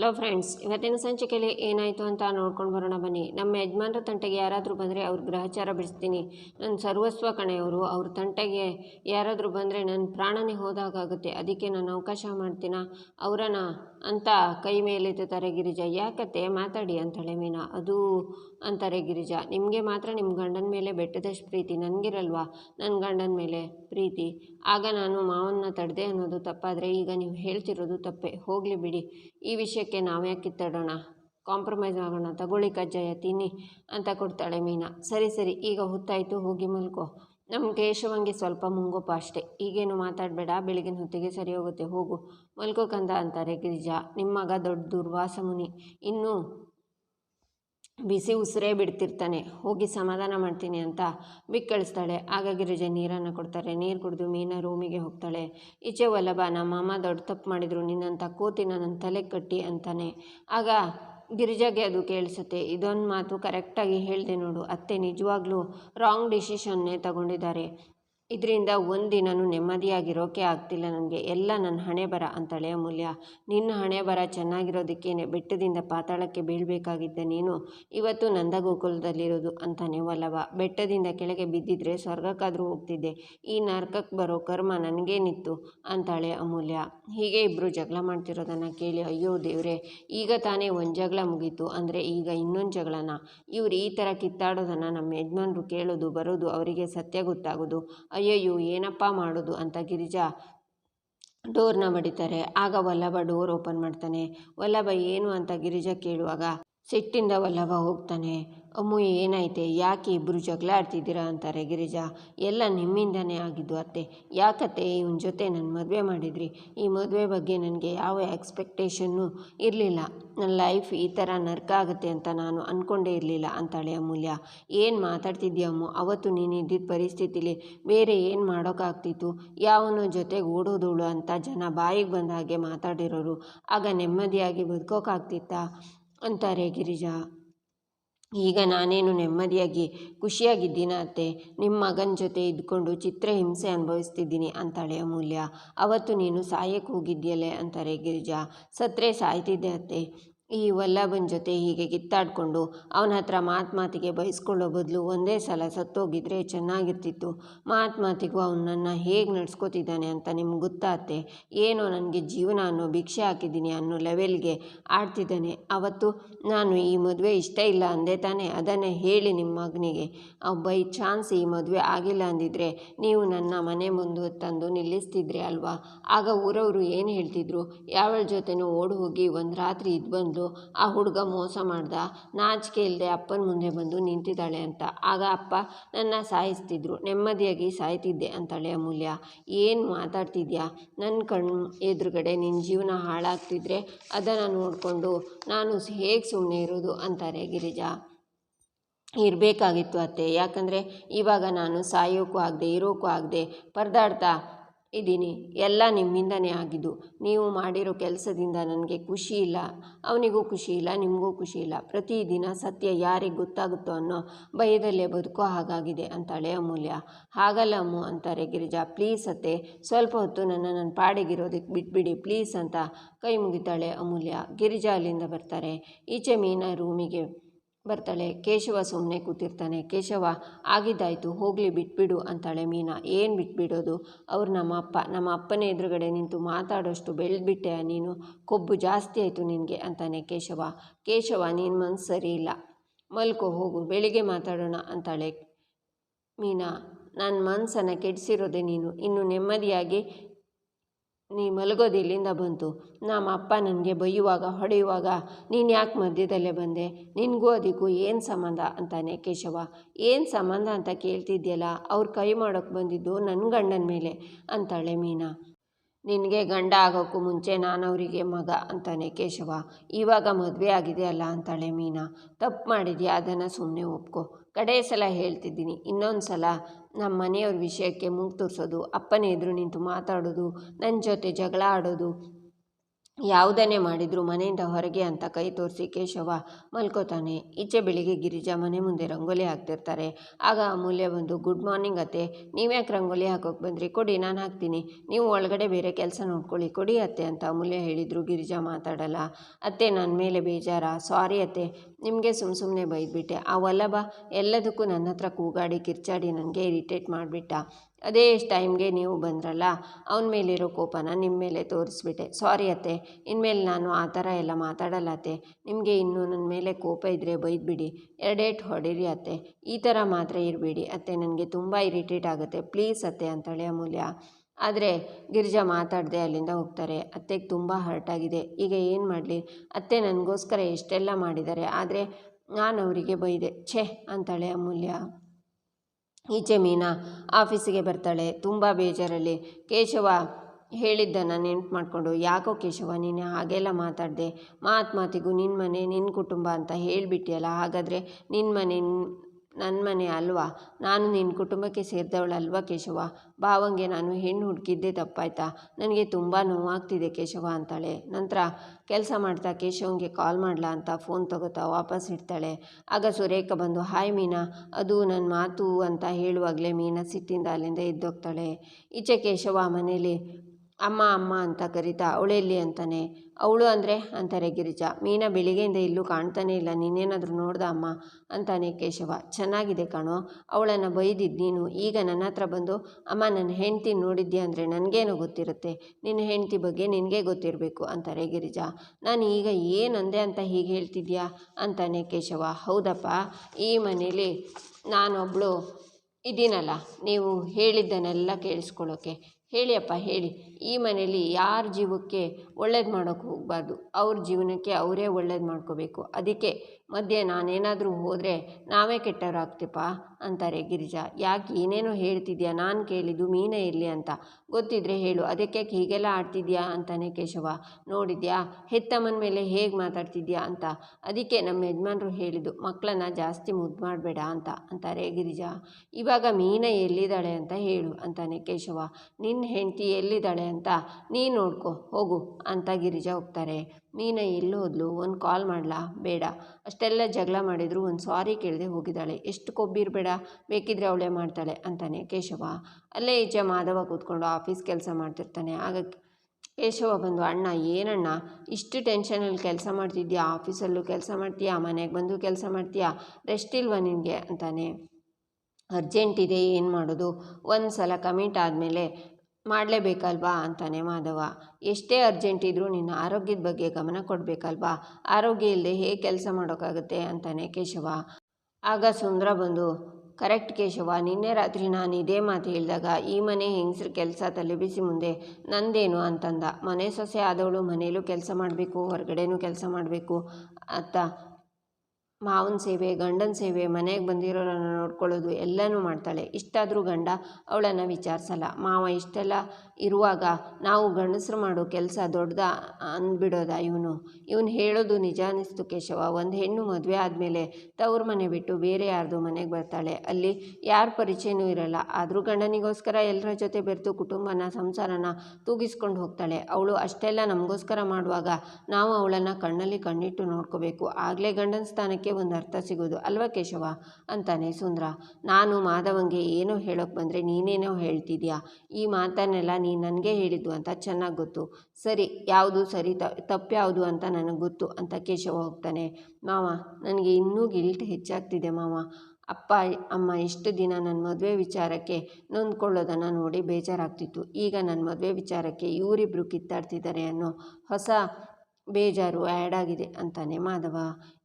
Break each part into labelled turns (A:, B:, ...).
A: Hello friends ಇವತ್ತಿನ ಸಂಚಿಕೆಯಲ್ಲಿ ಏನಾಯಿತು ಅಂತ ನೋಡ್ಕೊಂಡು ಬರೋಣ ಬನ್ನಿ. ನಮ್ಮ ಯಜಮಾನ್ರ ತಂಟೆಗೆ ಯಾರಾದರೂ ಬಂದರೆ ಅವ್ರ ಗ್ರಹಚಾರ ಬಿಡಿಸ್ತೀನಿ. ನನ್ನ ಸರ್ವಸ್ವ ಕಣೆಯವರು, ಅವ್ರ ತಂಟೆಗೆ ಯಾರಾದರೂ ಬಂದರೆ ನನ್ನ ಪ್ರಾಣನೇ ಹೋದಾಗುತ್ತೆ ಅದಕ್ಕೆ ನಾನು ಅವಕಾಶ ಮಾಡ್ತೀನ? ಅವರನ್ನ ಅಂತ ಕೈ ಮೇಲೆತ್ತುತ್ತಾರೆ ಗಿರಿಜಾ ಯಾಕತ್ತೆ? ಮಾತಾಡಿ ಅಂತಳೆ ಮೀನಾ. ಅದು ಅಂತಾರೆ ಗಿರಿಜಾ. ನಿಮಗೆ ಮಾತ್ರ ನಿಮ್ಮ ಗಂಡನ ಮೇಲೆ ಬೆಟ್ಟದಷ್ಟು ಪ್ರೀತಿ ನನಗಿರಲ್ವಾ? ನನ್ನ ಗಂಡನ ಮೇಲೆ ಪ್ರೀತಿ. ಆಗ ನಾನು ಮಾವನ್ನ ತಡೆದೆ ಅನ್ನೋದು ತಪ್ಪಾದರೆ ಈಗ ನೀವು ಹೇಳ್ತಿರೋದು ತಪ್ಪೆ. ಹೋಗಲಿ ಬಿಡಿ. ಈ ವಿಷಯಕ್ಕೆ ನಾವ್ಯಾಕೆ ಕಿತ್ತಾಡೋಣ? ಕಾಂಪ್ರಮೈಸ್ ಆಗೋಣ. ತಗೊಳ್ಳಿ ಕಜ್ಜಾಯ, ತಿನ್ನಿ ಅಂತ ಕೊಡ್ತಾಳೆ ಮೀನಾ. ಸರಿ ಸರಿ. ಈಗ ಹೊತ್ತಾಯಿತು. ಹೋಗಿ ಮಲ್ಕೋ. ನಮ್ಮ ಕೇಶವಂಗೆ ಸ್ವಲ್ಪ ಮುಂಗೋಪ ಅಷ್ಟೇ. ಈಗೇನು ಮಾತಾಡಬೇಡ. ಬೆಳಗಿನ ಹೊತ್ತಿಗೆ ಸರಿ ಹೋಗುತ್ತೆ. ಹೋಗು. ಮಲ್ಕೋಕಂದ ಅಂತಾರೆ ಗಿರಿಜಾ. ನಿಮ್ಮ ಮಗ ದೊಡ್ಡ ದುರ್ವಾಸ ಮುನಿ. ಇನ್ನೂ ಬಿಸಿ ಉಸಿರೇ ಬಿಡ್ತಿರ್ತಾನೆ. ಹೋಗಿ ಸಮಾಧಾನ ಮಾಡ್ತೀನಿ ಅಂತ ಬಿಕ್ಕಳಿಸ್ತಾಳೆ. ಆಗ ಗಿರಿಜೆ ನೀರನ್ನು ಕೊಡ್ತಾರೆ. ನೀರು ಕುಡಿದು ಮೀನಾ ರೂಮಿಗೆ ಹೋಗ್ತಾಳೆ. ಈಚೆ ವಲ್ಲಭ ನಮ್ಮ ಅಮ್ಮ ದೊಡ್ಡ ತಪ್ಪು ಮಾಡಿದ್ರು. ನಿನ್ನಂಥ ಕೋತಿನ ನನ್ನ ತಲೆ ಕಟ್ಟಿ ಅಂತಾನೆ. ಆಗ ಗಿರಿಜಾಗೆ ಅದು ಕೇಳಿಸುತ್ತೆ. ಇದೊಂದು ಮಾತು ಕರೆಕ್ಟಾಗಿ ಹೇಳಿದೆ ನೋಡು. ಅತ್ತೆ ನಿಜವಾಗ್ಲೂ ರಾಂಗ್ ಡಿಸಿಷನ್ನೇ ತಗೊಂಡಿದ್ದಾರೆ. ಇದರಿಂದ ಒಂದಿನೂ ನೆಮ್ಮದಿಯಾಗಿರೋಕೆ ಆಗ್ತಿಲ್ಲ ನನಗೆ. ಎಲ್ಲ ನನ್ನ ಹಣೆ ಬರ ಅಂತಾಳೆ ಅಮೂಲ್ಯ. ನಿನ್ನ ಹಣೆ ಬರ ಚೆನ್ನಾಗಿರೋದಕ್ಕೇನೆ ಬೆಟ್ಟದಿಂದ ಪಾತಾಳಕ್ಕೆ ಬೀಳಬೇಕಾಗಿದ್ದ ನೀನು ಇವತ್ತು ನಂದಗೋಕುಲದಲ್ಲಿರೋದು ಅಂತಾನೆ ವಲ್ಲವ ಬೆಟ್ಟದಿಂದ ಕೆಳಗೆ ಬಿದ್ದಿದ್ರೆ ಸ್ವರ್ಗಕ್ಕಾದರೂ ಹೋಗ್ತಿದ್ದೆ. ಈ ನರ್ಕಕ್ಕೆ ಬರೋ ಕರ್ಮ ನನಗೇನಿತ್ತು ಅಂತಾಳೆ ಅಮೂಲ್ಯ. ಹೀಗೆ ಇಬ್ಬರು ಜಗಳ ಮಾಡ್ತಿರೋದನ್ನು ಕೇಳಿ, ಅಯ್ಯೋ ದೇವ್ರೆ, ಈಗ ತಾನೇ ಒಂದು ಜಗಳ ಮುಗೀತು. ಅಂದರೆ ಈಗ ಇನ್ನೊಂದು ಜಗಳನ? ಇವ್ರು ಈ ಥರ ಕಿತ್ತಾಡೋದನ್ನು ನಮ್ಮ ಯಜಮಾನರು ಕೇಳೋದು, ಬರೋದು ಅವರಿಗೆ ಸತ್ಯ ಗೊತ್ತಾಗೋದು. ಅಯ್ಯಯ್ಯೋ, ಏನಪ್ಪ ಮಾಡೋದು ಅಂತ ಗಿರಿಜಾ ಡೋರ್ನ ಬಡಿತಾರೆ ಆಗ ವಲ್ಲಭ ಡೋರ್ ಓಪನ್ ಮಾಡ್ತಾನೆ. ವಲ್ಲಭ ಏನು ಅಂತ ಗಿರಿಜಾ ಕೇಳುವಾಗ ಸಿಟ್ಟಿಂದ ವಲ್ಲಭ ಹೋಗ್ತಾನೆ. ಅಮ್ಮು, ಏನಾಯ್ತೆ? ಯಾಕೆ ಇಬ್ಬರು ಜಗಳ ಆಡ್ತಿದ್ದೀರಾ ಅಂತಾರೆ ಗಿರಿಜಾ. ಎಲ್ಲ ನಿಮ್ಮಿಂದನೇ ಆಗಿದ್ದು ಅತ್ತೆ. ಯಾಕತ್ತೆ ಇವನ ಜೊತೆ ನನ್ನ ಮದುವೆ ಮಾಡಿದ್ರಿ? ಈ ಮದುವೆ ಬಗ್ಗೆ ನನಗೆ ಯಾವ ಎಕ್ಸ್ಪೆಕ್ಟೇಷನ್ನು ಇರಲಿಲ್ಲ. ನನ್ನ ಲೈಫ್ ಈ ಥರ ನರ್ಕ ಆಗುತ್ತೆ ಅಂತ ನಾನು ಅಂದ್ಕೊಂಡೇ ಇರಲಿಲ್ಲ ಅಂತಾಳೆ ಅಮೂಲ್ಯ. ಏನು ಮಾತಾಡ್ತಿದ್ದೀಯ ಅಮ್ಮು? ಅವತ್ತು ನೀನು ಇದ್ದಿದ್ದ ಪರಿಸ್ಥಿತಿಲಿ ಬೇರೆ ಏನು ಮಾಡೋಕ್ಕಾಗ್ತಿತ್ತು ಯಾವನೋ ಜೊತೆಗೆ ಓಡೋದೋಳು ಅಂತ ಜನ ಬಾಯಿಗೆ ಬಂದ ಹಾಗೆ ಮಾತಾಡಿರೋರು. ಆಗ ನೆಮ್ಮದಿಯಾಗಿ ಬದುಕೋಕ್ಕಾಗ್ತಿತ್ತಾ ಅಂತಾರೆ ಗಿರಿಜಾ. ಈಗ ನಾನೇನು ನೆಮ್ಮದಿಯಾಗಿ ಖುಷಿಯಾಗಿದ್ದೀನ ಅತ್ತೆ? ನಿಮ್ಮ ಮಗನ ಜೊತೆ ಇದ್ಕೊಂಡು ಚಿತ್ರಹಿಂಸೆ ಅನುಭವಿಸ್ತಿದ್ದೀನಿ ಅಂತಾಳೆ ಅಮೂಲ್ಯ. ಅವತ್ತು ನೀನು ಸಾಯಕ್ಕೆ ಹೋಗಿದ್ದೀಯಲ್ಲೇ ಅಂತಾರೆ ಗಿರಿಜಾ. ಸತ್ರೆ ಸಾಯ್ತಿದ್ದೆ ಅತ್ತೆ. ಈ ವಲ್ಲಭನ ಜೊತೆ ಹೀಗೆ ಕಿತ್ತಾಡಿಕೊಂಡು ಅವನ ಹತ್ರ ಮಾತು ಮಾತಿಗೆ ಬಯಸ್ಕೊಳ್ಳೋ ಬದಲು ಒಂದೇ ಸಲ ಸತ್ತೋಗಿದ್ರೆ ಚೆನ್ನಾಗಿರ್ತಿತ್ತು. ಮಾತು ಮಾತಿಗೂ ಅವನನ್ನು ಹೇಗೆ ನಡ್ಸ್ಕೊತಿದ್ದಾನೆ ಅಂತ ನಿಮ್ಗೆ ಗೊತ್ತಾತ್ತೆ? ಏನೋ ನನಗೆ ಜೀವನ ಅನ್ನೋ ಭಿಕ್ಷೆ ಹಾಕಿದ್ದೀನಿ ಅನ್ನೋ ಲೆವೆಲ್ಗೆ ಆಡ್ತಿದ್ದಾನೆ. ಅವತ್ತು ನಾನು ಈ ಮದುವೆ ಇಷ್ಟ ಇಲ್ಲ ಅಂದೆ ತಾನೇ ಅದನ್ನೇ ಹೇಳಿ ನಿಮ್ಮ ಮಗನಿಗೆ. ಬೈ ಚಾನ್ಸ್ ಈ ಮದುವೆ ಆಗಿಲ್ಲ ಅಂದಿದ್ರೆ ನೀವು ನನ್ನ ಮನೆ ಮುಂದೆ ತಂದು ನಿಲ್ಲಿಸ್ತಿದ್ರೆ ಅಲ್ವಾ? ಆಗ ಊರವರು ಏನು ಹೇಳ್ತಿದ್ರು? ಯಾವಳ ಜೊತೆನೂ ಓಡಿ ಹೋಗಿ ಒಂದು ರಾತ್ರಿ ಇದು ಬಂದು ಆ ಹುಡುಗ ಮೋಸ ಮಾಡ್ದ. ನಾಚಿಕೆ ಇಲ್ಲದೆ ಅಪ್ಪನ ಮುಂದೆ ಬಂದು ನಿಂತಿದ್ದಾಳೆ ಅಂತ. ಆಗ ಅಪ್ಪ, ನನ್ನ ಸಾಯಿಸ್ತಿದ್ರು, ನೆಮ್ಮದಿಯಾಗಿ ಸಾಯ್ತಿದ್ದೆ ಅಂತಾಳೆ ಅಮೂಲ್ಯ. ಏನು ಮಾತಾಡ್ತಿದ್ಯಾ? ನನ್ನ ಕಣ್ಣು ಎದುರುಗಡೆ ನಿನ್ನ ಜೀವನ ಹಾಳಾಗ್ತಿದ್ರೆ ಅದನ್ನು ನೋಡಿಕೊಂಡು ನಾನು ಹೇಗೆ ಸುಮ್ಮನೆ ಇರೋದು? ಅಂತಾರೆ ಗಿರಿಜಾ. ಇರಬೇಕಾಗಿತ್ತು ಅತ್ತೆ. ಯಾಕಂದರೆ ಇವಾಗ ನಾನು ಸಾಯೋಕ್ಕೂ ಆಗದೆ ಇರೋಕ್ಕೂ ಆಗದೆ, ಪರದಾಡ್ತಾ ಇದ್ದೀನಿ, ಎಲ್ಲ ನಿಮ್ಮಿಂದನೇ ಆಗಿದ್ದು. ನೀವು ಮಾಡಿರೋ ಕೆಲಸದಿಂದ ನನಗೆ ಖುಷಿ ಇಲ್ಲ. ಅವನಿಗೂ ಖುಷಿ ಇಲ್ಲ, ನಿಮಗೂ ಖುಷಿ ಇಲ್ಲ. ಪ್ರತಿದಿನ ಸತ್ಯ ಯಾರಿಗೆ ಗೊತ್ತಾಗುತ್ತೋ ಅನ್ನೋ ಭಯದಲ್ಲೇ ಬದುಕೋ ಹಾಗಾಗಿದೆ ಅಂತಾಳೆ ಅಮೂಲ್ಯ. ಹಾಗಲ್ಲ ಅಮ್ಮು ಅಂತಾರೆ ಗಿರಿಜಾ. ಪ್ಲೀಸ್ ಅತ್ತೆ, ಸ್ವಲ್ಪ ಹೊತ್ತು ನನ್ನ ನನ್ನ ಪಾಡಿಗಿರೋದಕ್ಕೆ ಬಿಟ್ಬಿಡಿ, ಪ್ಲೀಸ್ ಅಂತ ಕೈ ಮುಗಿತಾಳೆ ಅಮೂಲ್ಯ. ಗಿರಿಜಾ ಅಲ್ಲಿಂದ ಬರ್ತಾರೆ. ಈಚೆ ಮೀನ ರೂಮಿಗೆ ಬರ್ತಾಳೆ, ಕೇಶವ ಸುಮ್ಮನೆ ಕೂತಿರ್ತಾನೆ, ಕೇಶವ ಆಗಿದ್ದಾಯಿತು, ಹೋಗಲಿ ಬಿಟ್ಬಿಡು ಅಂತಾಳೆ ಮೀನಾ. ಏನು ಬಿಟ್ಬಿಡೋದು? ಅವ್ರು ನಮ್ಮ ಅಪ್ಪ, ನಮ್ಮ ಅಪ್ಪನೇ ಎದುರುಗಡೆ ನಿಂತು ಮಾತಾಡೋಷ್ಟು ಬೆಳೆದ್ಬಿಟ್ಟೆ ನೀನು, ಕೊಬ್ಬು ಜಾಸ್ತಿ ಆಯಿತು ನಿನಗೆ ಅಂತಾನೆ ಕೇಶವ. ಕೇಶವ, ನೀನು ಮನ್ಸು ಸರಿ ಇಲ್ಲ. ಮಲ್ಕೋ, ಹೋಗು, ಬೆಳಿಗ್ಗೆ ಮಾತಾಡೋಣ ಅಂತಾಳೆ ಮೀನಾ. ನನ್ನ ಮನಸ್ಸನ್ನು ಕೆಡಿಸಿರೋದೆ ನೀನು. ಇನ್ನು ನೆಮ್ಮದಿಯಾಗಿ ನೀ ಮಲಗೋದು ಇಲ್ಲಿಂದ ಬಂತು. ನಮ್ಮ ಅಪ್ಪ ನನಗೆ ಬೈಯುವಾಗ, ಹೊಡೆಯುವಾಗ, ನೀನು ಯಾಕೆ ಮಧ್ಯದಲ್ಲೇ ಬಂದೆ? ನಿನಗೂ ಅದಕ್ಕೂ ಏನು ಸಂಬಂಧ ಅಂತಾನೆ ಕೇಶವ. ಏನು ಸಂಬಂಧ ಅಂತ ಕೇಳ್ತಿದ್ಯಲ್ಲ, ಅವ್ರು ಕೈ ಮಾಡೋಕ್ಕೆ ಬಂದಿದ್ದು ನನ್ನ ಗಂಡನ ಮೇಲೆ ಅಂತಾಳೆ ಮೀನಾ. ನಿನಗೆ ಗಂಡ ಆಗೋಕ್ಕೂ ಮುಂಚೆ ನಾನು ಅವರಿಗೆ ಮಗ ಅಂತಾನೆ ಕೇಶವ. ಇವಾಗ ಮದುವೆ ಆಗಿದೆ ಅಲ್ಲ ಅಂತಾಳೆ ಮೀನಾ. ತಪ್ಪು ಮಾಡಿದ್ಯಾ ಅದನ್ನು ಸುಮ್ಮನೆ ಒಪ್ಕೊ. ಕಡೆ ಸಲ ಹೇಳ್ತಿದ್ದೀನಿ ಇನ್ನೊಂದು ಸಲ ನಮ್ಮ ಮನೆಯವ್ರ ವಿಷಯಕ್ಕೆ ಮೂಗು ತೋರಿಸೋದು ಅಪ್ಪನ ಎದುರು ನಿಂತು ಮಾತಾಡೋದು ನನ್ನ ಜೊತೆ ಜಗಳ ಆಡೋದು ಯಾವುದನ್ನೇ ಮಾಡಿದರೂ ಮನೆಯಿಂದ ಹೊರಗೆ ಅಂತ ಕೈ ತೋರಿಸಿ ಕೇಶವ ಮಲ್ಕೋತಾನೆ. ಈಚೆ ಬೆಳಿಗ್ಗೆ ಗಿರಿಜಾ ಮನೆ ಮುಂದೆ ರಂಗೋಲಿ ಹಾಕ್ತಿರ್ತಾರೆ. ಆಗ ಅಮೂಲ್ಯ ಬಂದು, ಗುಡ್ ಮಾರ್ನಿಂಗ್ ಅತ್ತೆ. ನೀವ್ಯಾಕೆ ರಂಗೋಲಿ ಹಾಕೋಕೆ ಬಂದ್ರಿ? ಕೊಡಿ, ನಾನು ಹಾಕ್ತೀನಿ. ನೀವು ಒಳಗಡೆ ಬೇರೆ ಕೆಲಸ ನೋಡ್ಕೊಳ್ಳಿ. ಕೊಡಿ ಅತ್ತೆ, ಅಂತ ಅಮೂಲ್ಯ ಹೇಳಿದರು. ಗಿರಿಜಾ ಮಾತಾಡಲ್ಲ. ಅತ್ತೆ ನನ್ನ ಮೇಲೆ ಬೇಜಾರ. ಸಾರಿ ಅತ್ತೆ. ನಿಮಗೆ ಸುಮ್ಮ ಸುಮ್ಮನೆ ಬೈದ್ಬಿಟ್ಟೆ. ಆ ವಲ್ಲಭ ಎಲ್ಲದಕ್ಕೂ ನನ್ನ ಹತ್ರ ಕೂಗಾಡಿ ಕಿರ್ಚಾಡಿ ನನಗೆ ಇರಿಟೇಟ್ ಮಾಡಿಬಿಟ್ಟ. ಅದೇ ಟೈಮ್ಗೆ ನೀವು ಬಂದ್ರಲ್ಲ, ಅವನ ಮೇಲಿರೋ ಕೋಪನ ನಿಮ್ಮ ಮೇಲೆ ತೋರಿಸ್ಬಿಟ್ಟೆ. ಸಾರಿ ಅತ್ತೆ, ಇನ್ಮೇಲೆ ನಾನು ಆ ಥರ ಎಲ್ಲ ಮಾತಾಡಲ್ಲ ಅತ್ತೆ. ನಿಮಗೆ ಇನ್ನೂ ನನ್ನ ಮೇಲೆ ಕೋಪ ಇದ್ದರೆ ಬೈದ್ಬಿಡಿ. ಎರಡೇಟ್ ಹೊಡಿರಿ ಅತ್ತೆ. ಈ ಥರ ಮಾತ್ರ ಇರಬೇಡಿ. ಅತ್ತೆ, ನನಗೆ ತುಂಬ ಇರಿಟೇಟ್ ಆಗುತ್ತೆ. ಪ್ಲೀಸ್ ಅತ್ತೆ, ಅಂತೇಳಿ ಅಮೂಲ್ಯ. ಆದರೆ ಗಿರಿಜಾ ಮಾತಾಡದೆ ಅಲ್ಲಿಂದ ಹೋಗ್ತಾರೆ. ಅತ್ತೆಗೆ ತುಂಬ ಹರ್ಟ್ ಆಗಿದೆ. ಈಗ ಏನು ಮಾಡಲಿ? ಅತ್ತೆ ನನಗೋಸ್ಕರ ಎಷ್ಟೆಲ್ಲ ಮಾಡಿದ್ದಾರೆ, ಆದರೆ ನಾನು ಅವರಿಗೆ ಬೈದೆ. ಛೇ, ಅಂತಾಳೆ ಅಮೂಲ್ಯ. ಈಚೆ ಮೀನಾ ಆಫೀಸಿಗೆ ಬರ್ತಾಳೆ. ತುಂಬ ಬೇಜಾರಲ್ಲಿ. ಕೇಶವ ಹೇಳಿದ್ದನ್ನು ನೆನ್ಪು ಮಾಡಿಕೊಂಡು, ಯಾಕೋ ಕೇಶವ, ನೀನು ಹಾಗೆಲ್ಲ ಮಾತಾಡಿದೆ. ಮಾತು ಮಾತಿಗೂ ನಿನ್ನ ಮನೆ ನಿನ್ನ ಕುಟುಂಬ ಅಂತ ಹೇಳಿಬಿಟ್ಟಿಯಲ್ಲ. ಹಾಗಾದರೆ ನಿನ್ನ ಮನೆ ನನ್ನ ಮನೆ ಅಲ್ವಾ? ನಾನು ನಿನ್ನ ಕುಟುಂಬಕ್ಕೆ ಸೇರಿದವಳಲ್ವಾ ಕೇಶವ? ಭಾವಂಗೆ ನಾನು ಹೆಣ್ಣು ಹುಡುಕಿದ್ದೆ ತಪ್ಪಾಯ್ತಾ? ನನಗೆ ತುಂಬ ನೋವಾಗ್ತಿದೆ ಕೇಶವ ಅಂತಾಳೆ. ನಂತರ ಕೆಲಸ ಮಾಡ್ತಾ ಕೇಶವಂಗೆ ಕಾಲ್ ಮಾಡಲಾ ಅಂತ ಫೋನ್ ತಗೋತಾ ವಾಪಸ್ ಇಡ್ತಾಳೆ. ಆಗ ಸುರೇಖ ಬಂದು ಹಾಯ್ ಮೀನಾ, ಅದು ನನ್ನ ಮಾತು ಅಂತ ಹೇಳುವಾಗಲೇ ಮೀನಾ ಸಿಟ್ಟಿಂದ ಅಲ್ಲಿಂದ ಎದ್ದೋಗ್ತಾಳೆ. ಈಚೆ ಕೇಶವ ಮನೇಲಿ ಅಮ್ಮ ಅಮ್ಮ ಅಂತ ಕರಿತಾ ಅವಳೆಲ್ಲಿ ಅಂತಾನೆ. ಅವಳು ಅಂದರೆ ಅಂತಾರೆ ಗಿರಿಜಾ. ಮೀನಾ ಬೆಳಿಗ್ಗೆಯಿಂದ ಇಲ್ಲೂ ಕಾಣ್ತಾನೆ ಇಲ್ಲ. ನೀನೇನಾದರೂ ನೋಡ್ದ ಅಮ್ಮ? ಅಂತಾನೆ ಕೇಶವ. ಚೆನ್ನಾಗಿದೆ ಕಣೋ. ಅವಳನ್ನು ಬೈದಿದ್ದು ನೀನು. ಈಗ ನನ್ನ ಹತ್ರ ಬಂದು, ಅಮ್ಮ, ನನ್ನ ಹೆಂಡ್ತಿ ನೋಡಿದ್ಯಾ ಅಂದರೆ ನನಗೇನೋ ಗೊತ್ತಿರುತ್ತೆ. ನಿನ್ನ ಹೆಂಡ್ತಿ ಬಗ್ಗೆ ನಿನಗೆ ಗೊತ್ತಿರಬೇಕು ಅಂತಾರೆ ಗಿರಿಜಾ. ನಾನು ಈಗ ಏನಂದೆ ಅಂತ ಹೀಗೆ ಹೇಳ್ತಿದ್ಯಾ? ಅಂತಾನೆ ಕೇಶವ. ಹೌದಪ್ಪ. ಈ ಮನೇಲಿ ನಾನೊಬ್ಬಳು ಇದ್ದೀನಲ್ಲ ನೀವು ಹೇಳಿದ್ದನ್ನೆಲ್ಲ ಕೇಳಿಸ್ಕೊಳ್ಳೋಕೆ. ಹೇಳಿಯಪ್ಪ ಹೇಳಿ. ಈ ಮನೇಲಿ ಯಾರ ಜೀವಕ್ಕೆ ಒಳ್ಳೇದು ಮಾಡೋಕ್ಕೆ ಹೋಗಬಾರ್ದು. ಅವ್ರ ಜೀವನಕ್ಕೆ ಅವರೇ ಒಳ್ಳೇದು ಮಾಡ್ಕೋಬೇಕು. ಅದಕ್ಕೆ ಮಧ್ಯೆ ನಾನೇನಾದರೂ ಹೋದರೆ ನಾವೇ ಕೆಟ್ಟವರಾಗ್ತೀಪ್ಪ ಅಂತಾರೆ ಗಿರಿಜಾ. ಯಾಕೆ ಏನೇನೋ ಹೇಳ್ತಿದ್ಯಾ? ನಾನು ಕೇಳಿದ್ದು ಮೀನೇ ಇರಲಿ ಅಂತ. ಗೊತ್ತಿದ್ರೆ ಹೇಳು. ಅದಕ್ಕೆ ಹೀಗೆಲ್ಲ ಆಡ್ತಿದ್ಯಾ ಅಂತಾನೆ ಕೇಶವ. ನೋಡಿದ್ಯಾ? ಹೆತ್ತಮ್ಮನ ಮೇಲೆ ಹೇಗೆ ಮಾತಾಡ್ತಿದ್ಯಾ ಅಂತ. ಅದಕ್ಕೆ ನಮ್ಮ ಯಜಮಾನರು ಹೇಳಿದ್ದು ಮಕ್ಕಳನ್ನ ಜಾಸ್ತಿ ಮುದ್ದು ಮಾಡಬೇಡ ಅಂತ ಅಂತಾರೆ ಗಿರಿಜಾ. ಇವಾಗ ಮೀನ ಎಲ್ಲಿದ್ದಾಳೆ ಅಂತ ಹೇಳು ಅಂತಾನೆ ಕೇಶವ. ನಿನ್ನ ಹೆಂಡತಿ ಎಲ್ಲಿದ್ದಾಳೆ ಅಂತ. ನೀನು ನೋಡ್ಕೊ, ಹೋಗು ಅಂತ ಗಿರಿಜಾ ಹೋಗ್ತಾರೆ. ಮೀನ ಎಲ್ಲೋದ್ಲು ಒಂದು ಕಾಲ್ ಮಾಡಲಾ? ಬೇಡ. ಅಷ್ಟೆಲ್ಲ ಜಗಳ ಮಾಡಿದ್ರು, ಒಂದು ಸಾರಿ ಕೇಳದೆ ಹೋಗಿದ್ದಾಳೆ. ಎಷ್ಟು ಕೊಬ್ಬಿರಬೇಡ? ಬೇಕಿದ್ರೆ ಅವಳೇ ಮಾಡ್ತಾಳೆ ಅಂತಾನೆ ಕೇಶವ. ಅಲ್ಲೇ ಈಚೆ ಮಾಧವ ಕೂತ್ಕೊಂಡು ಆಫೀಸ್ ಕೆಲಸ ಮಾಡ್ತಿರ್ತಾನೆ. ಆಗ ಕೇಶವ ಬಂದು, ಅಣ್ಣ, ಏನಣ್ಣ? ಇಷ್ಟು ಟೆನ್ಷನಲ್ಲಿ ಕೆಲಸ ಮಾಡ್ತಿದ್ಯಾ? ಆಫೀಸಲ್ಲೂ ಕೆಲಸ ಮಾಡ್ತೀಯಾ? ಮನೆಗೆ ಬಂದು ಕೆಲಸ ಮಾಡ್ತೀಯಾ? ರೆಸ್ಟ್ ಇಲ್ವಾ ನಿನಗೆ? ಅಂತಾನೆ. ಅರ್ಜೆಂಟ್ ಇದೆ, ಏನು ಮಾಡೋದು? ಒಂದು ಸಲ ಕಮಿಟ್ ಆದಮೇಲೆ ಮಾಡಲೇಬೇಕಲ್ವಾ ಅಂತಾನೆ ಮಾಧವ. ಎಷ್ಟೇ ಅರ್ಜೆಂಟ್ ಇದ್ದರೂ ನಿನ್ನ ಆರೋಗ್ಯದ ಬಗ್ಗೆ ಗಮನ ಕೊಡಬೇಕಲ್ವಾ? ಆರೋಗ್ಯ ಇಲ್ಲದೆ ಹೇಗೆ ಕೆಲಸ ಮಾಡೋಕ್ಕಾಗುತ್ತೆ ಅಂತಾನೆ ಕೇಶವ. ಆಗ ಸುಂದರ ಬಂದು, ಕರೆಕ್ಟ್ ಕೇಶವ, ನಿನ್ನೆ ರಾತ್ರಿ ನಾನು ಇದೇ ಮಾತು ಹೇಳಿದಾಗ ಈ ಮನೆ ಹೆಂಗಸ್ರ ಕೆಲಸ ತಲೆಬಿಸಿ ಮುಂದೆ ನಂದೇನು? ಅಂತಂದ. ಮನೆ ಸೊಸೆ ಆದವಳು ಮನೇಲೂ ಕೆಲಸ ಮಾಡಬೇಕು, ಹೊರಗಡೆನೂ ಕೆಲಸ ಮಾಡಬೇಕು, ಅತ್ತ. ಮಾವನ ಸೇವೆ, ಗಂಡನ ಸೇವೆ, ಮನೆಗೆ ಬಂದಿರೋರನ್ನು ನೋಡ್ಕೊಳ್ಳೋದು ಎಲ್ಲನೂ ಮಾಡ್ತಾಳೆ. ಇಷ್ಟಾದರೂ ಗಂಡ ಅವಳನ್ನು ವಿಚಾರಿಸಲ್ಲ. ಮಾವ ಇಷ್ಟೆಲ್ಲ ಇರುವಾಗ ನಾವು ಗಂಡಸರು ಮಾಡೋ ಕೆಲಸ ದೊಡ್ಡದ ಅಂದ್ಬಿಡೋದ ಇವನು? ಇವನು ಹೇಳೋದು ನಿಜ ಅನ್ನಿಸ್ತು ಕೇಶವ. ಒಂದು ಹೆಣ್ಣು ಮದುವೆ ಆದಮೇಲೆ ತವ್ರ ಮನೆ ಬಿಟ್ಟು ಬೇರೆ ಯಾರ್ದು ಮನೆಗೆ ಬರ್ತಾಳೆ. ಅಲ್ಲಿ ಯಾರ ಪರಿಚಯನೂ ಇರಲ್ಲ. ಆದರೂ ಗಂಡನಿಗೋಸ್ಕರ ಎಲ್ಲರ ಜೊತೆ ಬೆರೆತು ಕುಟುಂಬನ, ಸಂಸಾರನ ತೂಗಿಸ್ಕೊಂಡು ಹೋಗ್ತಾಳೆ. ಅವಳು ಅಷ್ಟೆಲ್ಲ ನಮಗೋಸ್ಕರ ಮಾಡುವಾಗ ನಾವು ಅವಳನ್ನು ಕಣ್ಣಲ್ಲಿ ಕಣ್ಣಿಟ್ಟು ನೋಡ್ಕೋಬೇಕು. ಆಗಲೇ ಗಂಡನ ಸ್ಥಾನಕ್ಕೆ ಒಂದು ಅರ್ಥ ಸಿಗೋದು ಅಲ್ವಾ ಕೇಶವ? ಅಂತಾನೆ ಸುಂದ್ರ. ನಾನು ಮಾಧವಂಗೆ ಏನೋ ಹೇಳೋಕೆ ಬಂದರೆ ನೀನೇನೋ ಹೇಳ್ತಿದ್ಯಾ? ಈ ಮಾತನ್ನೆಲ್ಲ ನೀನು ನನಗೆ ಹೇಳಿದ್ದು ಅಂತ ಚೆನ್ನಾಗಿ ಗೊತ್ತು. ಸರಿ, ಯಾವುದು ಸರಿ ತಪ್ಪು ಯಾವುದು ಅಂತ ನನಗೆ ಗೊತ್ತು ಅಂತ ಕೇಶವ ಹೋಗ್ತಾನೆ. ಮಾವ, ನನಗೆ ಇನ್ನೂ ಗಿಲ್ಟ್ ಹೆಚ್ಚಾಗ್ತಿದೆ ಮಾವ. ಅಪ್ಪ, ಅಮ್ಮ ಎಷ್ಟು ದಿನ ನನ್ನ ಮದುವೆ ವಿಚಾರಕ್ಕೆ ನೊಂದ್ಕೊಳ್ಳೋದನ್ನು ನೋಡಿ ಬೇಜಾರಾಗ್ತಿತ್ತು. ಈಗ ನನ್ನ ಮದುವೆ ವಿಚಾರಕ್ಕೆ ಇವರಿಬ್ಬರು ಕಿತ್ತಾಡ್ತಿದ್ದಾರೆ ಅನ್ನೋ ಹೊಸ ಬೇಜಾರು ಆ್ಯಡ್ ಆಗಿದೆ ಅಂತಾನೆ ಮಾಧವ.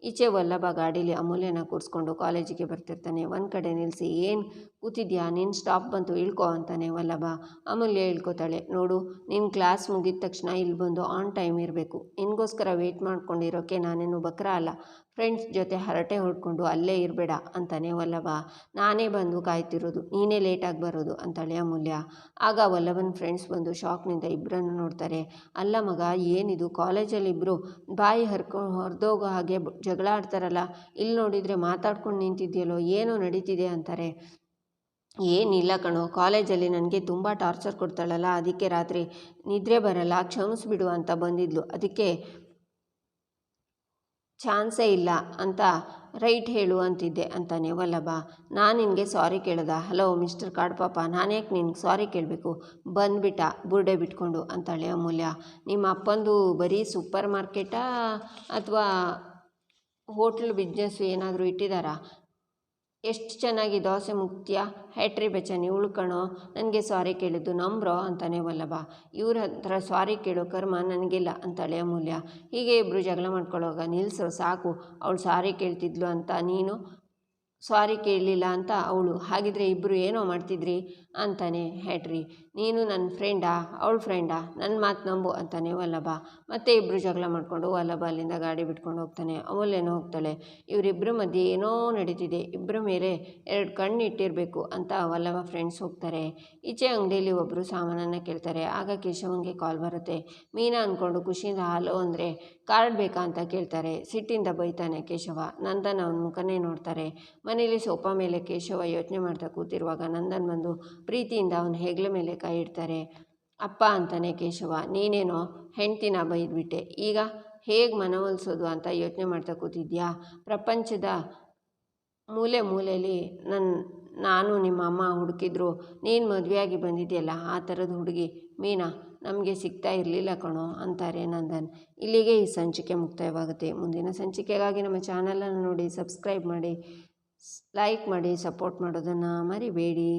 A: ಈಚೆ ವಲ್ಲಭ ಗಾಡೀಲಿ ಅಮೂಲ್ಯನ ಕೂರಿಸ್ಕೊಂಡು ಕಾಲೇಜಿಗೆ ಬರ್ತಿರ್ತಾನೆ. ಒಂದು ಕಡೆ ನಿಲ್ಲಿಸಿ ಏನು ಕೂತಿದ್ಯಾ? ನಿನ್ನ ಸ್ಟಾಪ್ ಬಂತು, ಇಳ್ಕೊ ಅಂತಾನೆ ವಲ್ಲಭ. ಅಮೂಲ್ಯ ಇಳ್ಕೊತಾಳೆ, ನೋಡು ನಿನ್ನ ಕ್ಲಾಸ್ ಮುಗಿದ ತಕ್ಷಣ ಇಲ್ಲಿ ಬಂದು ಆನ್ ಟೈಮ್ ಇರಬೇಕು. ನಿನಗೋಸ್ಕರ ವೆಯ್ಟ್ ಮಾಡ್ಕೊಂಡಿರೋಕ್ಕೆ ನಾನೇನು ಬಕ್ರ ಅಲ್ಲ. ಫ್ರೆಂಡ್ಸ್ ಜೊತೆ ಹರಟೆ ಹೊಡ್ಕೊಂಡು ಅಲ್ಲೇ ಇರಬೇಡ ಅಂತಾನೆ ವಲ್ಲಭ. ನಾನೇ ಬಂದು ಕಾಯ್ತಿರೋದು, ನೀನೇ ಲೇಟಾಗಿ ಬರೋದು ಅಂತಾಳೆ ಅಮೂಲ್ಯ. ಆಗ ವಲ್ಲಭನ ಫ್ರೆಂಡ್ಸ್ ಬಂದು ಶಾಕ್ನಿಂದ ಇಬ್ಬರನ್ನು ನೋಡ್ತಾರೆ. ಅಲ್ಲ ಮಗ, ಏನಿದು? ಕಾಲೇಜಲ್ಲಿ ಇಬ್ಬರು ಬಾಯಿ ಹರ್ಕೊ, ಹೊರದೋಗೋ ಹಾಗೆ ಜಗಳ ಆಡ್ತಾರಲ್ಲ ಇಲ್ಲಿ ನೋಡಿದರೆ ಮಾತಾಡ್ಕೊಂಡು ನಿಂತಿದ್ಯಲ್ಲೋ, ಏನೋ ನಡೀತಿದೆ ಅಂತಾರೆ. ಏನಿಲ್ಲ ಕಣೋ, ಕಾಲೇಜಲ್ಲಿ ನನಗೆ ತುಂಬ ಟಾರ್ಚರ್ ಕೊಡ್ತಾಳಲ್ಲ, ಅದಕ್ಕೆ ರಾತ್ರಿ ನಿದ್ರೆ ಬರಲ್ಲ, ಕ್ಷಮಿಸ್ಬಿಡು ಅಂತ ಬಂದಿದ್ಲು. ಅದಕ್ಕೆ ಚಾನ್ಸೇ ಇಲ್ಲ ಅಂತ ರೈಟ್ ಹೇಳು ಅಂತಿದ್ದೆ ಅಂತಾನೆ. ವಲ್ಲಭ, ನಾನು ನಿನಗೆ ಸಾರಿ ಕೇಳ್ದ? ಹಲೋ, ಮಿಸ್ಟರ್ ಕಾಡ್ಪಾಪ, ನಾನ್ಯಾಕೆ ನಿನಗೆ ಸಾರಿ ಕೇಳಬೇಕು? ಬಂದ್ಬಿಟ್ಟ, ಬುರ್ಡೆ ಬಿಟ್ಕೊಂಡು, ಅಂತಾಳೆ ಅಮೂಲ್ಯ. ನಿಮ್ಮ ಅಪ್ಪಂದು ಬರೀ ಸೂಪರ್ ಮಾರ್ಕೆಟಾ ಅಥವಾ ಹೋಟ್ಲ್ ಬಿಸ್ನೆಸ್ಸು ಏನಾದರೂ ಇಟ್ಟಿದ್ದಾರಾ ಎಷ್ಟು ಚೆನ್ನಾಗಿ ದೋಸೆ ಮುಕ್ತಿಯ? ಹ್ಯಾಟ್ರಿ ಬೆಚ್ಚನಿ, ಉಳ್ಕಣೋ? ನನಗೆ ಸಾರಿ ಕೇಳಿದ್ದು ನಂಬ್ರೋ? ಅಂತಾನೆ ವಲ್ಲಭ. ಇವ್ರ ಹತ್ರ ಸಾರಿ ಕೇಳೋ ಕರ್ಮ ನನಗಿಲ್ಲ, ಅಂತಾಳೆ ಅಮೂಲ್ಯ. ಹೀಗೆ ಇಬ್ಬರು ಜಗಳ ಮಾಡ್ಕೊಳ್ಳೋವಾಗ ನಿಲ್ಲಿಸೋ ಸಾಕು. ಅವಳು ಸಾರಿ ಕೇಳ್ತಿದ್ಲು ಅಂತ ನೀನು? ಸಾರಿ ಕೇಳಲಿಲ್ಲ ಅಂತ ಅವಳು, ಹಾಗಿದ್ರೆ ಇಬ್ಬರು ಏನೋ ಮಾಡ್ತಿದ್ರಿ? ಅಂತಾನೆ, ಹ್ಯಾಟ್ರಿ, ನೀನು ನನ್ನ ಫ್ರೆಂಡಾ? ಅವಳ ಫ್ರೆಂಡಾ? ನನ್ನ ಮಾತು ನಂಬು ಅಂತಾನೆ, ವಲ್ಲಭ, ಮತ್ತೆ ಇಬ್ಬರು ಜಗಳ ಮಾಡಿಕೊಂಡು ವಲ್ಲಭ ಅಲ್ಲಿಂದ ಗಾಡಿ ಬಿಟ್ಕೊಂಡು ಹೋಗ್ತಾನೆ ಅಮೂಲ್ಯನೂ ಹೋಗ್ತಾಳೆ ಇವರಿಬ್ಬರ ಮಧ್ಯೆ ಏನೋ ನಡೀತಿದೆ ಇಬ್ಬರ ಮೇಲೆ ಎರಡು ಕಣ್ಣು ಇಟ್ಟಿರಬೇಕು ಅಂತ ವಲ್ಲಭ ಫ್ರೆಂಡ್ಸ್ ಹೋಗ್ತಾರೆ. ಈಚೆ ಅಂಗಡಿಯಲ್ಲಿ ಒಬ್ಬರು ಸಾಮಾನನ್ನು ಕೇಳ್ತಾರೆ, ಆಗ ಕೇಶವಂಗೆ ಕಾಲ್ ಬರುತ್ತೆ, ಮೀನಾ ಅಂದ್ಕೊಂಡು ಖುಷಿಯಿಂದ ಹಾಲು ಅಂದರೆ ಕಾರ್ಡ್ ಬೇಕಾ? ಅಂತ ಕೇಳ್ತಾರೆ. ಸಿಟ್ಟಿಂದ ಬೈತಾನೆ ಕೇಶವ ನಂದನ ಅವನ ಮುಖನೇ ನೋಡ್ತಾರೆ. ಮನೇಲಿ ಸೋಫಾ ಮೇಲೆ ಕೇಶವ ಯೋಚನೆ ಮಾಡ್ತಾ ಕೂತಿರುವಾಗ ನಂದನ್ ಬಂದು ಪ್ರೀತಿಯಿಂದ ಅವನ ಹೆಗ್ಲ ಮೇಲೆ ಕೈ ಇಡ್ತಾರೆ. ಅಪ್ಪ ಅಂತಾನೆ ಕೇಶವ, ನೀನೇನೋ ಹೆಂಡ್ತಿನ ಬೈದ್ಬಿಟ್ಟೆ. ಈಗ ಹೇಗೆ ಮನವೊಲಿಸೋದು ಅಂತ ಯೋಚನೆ ಮಾಡ್ತಾ ಕೂತಿದ್ಯಾ? ಪ್ರಪಂಚದ ಮೂಲೆ ಮೂಲೆಯಲ್ಲಿ ನನ್ನ ನಾನು ನಿಮ್ಮ ಅಮ್ಮ ಹುಡುಕಿದ್ರು. ನೀನು ಮದುವೆಯಾಗಿ ಬಂದಿದೆಯಲ್ಲ, ಆ ಥರದ ಹುಡುಗಿ ಮೀನಾ, ನಮಗೆ ಸಿಗ್ತಾ ಇರಲಿಲ್ಲ ಕಣೋ, ಅಂತಾರೆ ನಂದನ್. ಇಲ್ಲಿಗೆ ಈ ಸಂಚಿಕೆ ಮುಕ್ತಾಯವಾಗುತ್ತೆ. ಮುಂದಿನ ಸಂಚಿಕೆಗಾಗಿ ನಮ್ಮ ಚಾನಲನ್ನು ನೋಡಿ, ಸಬ್ಸ್ಕ್ರೈಬ್ ಮಾಡಿ. ಲೈಕ್ ಮಾಡಿ ಸಪೋರ್ಟ್ ಮಾಡೋದನ್ನು ಮರಿಬೇಡಿ.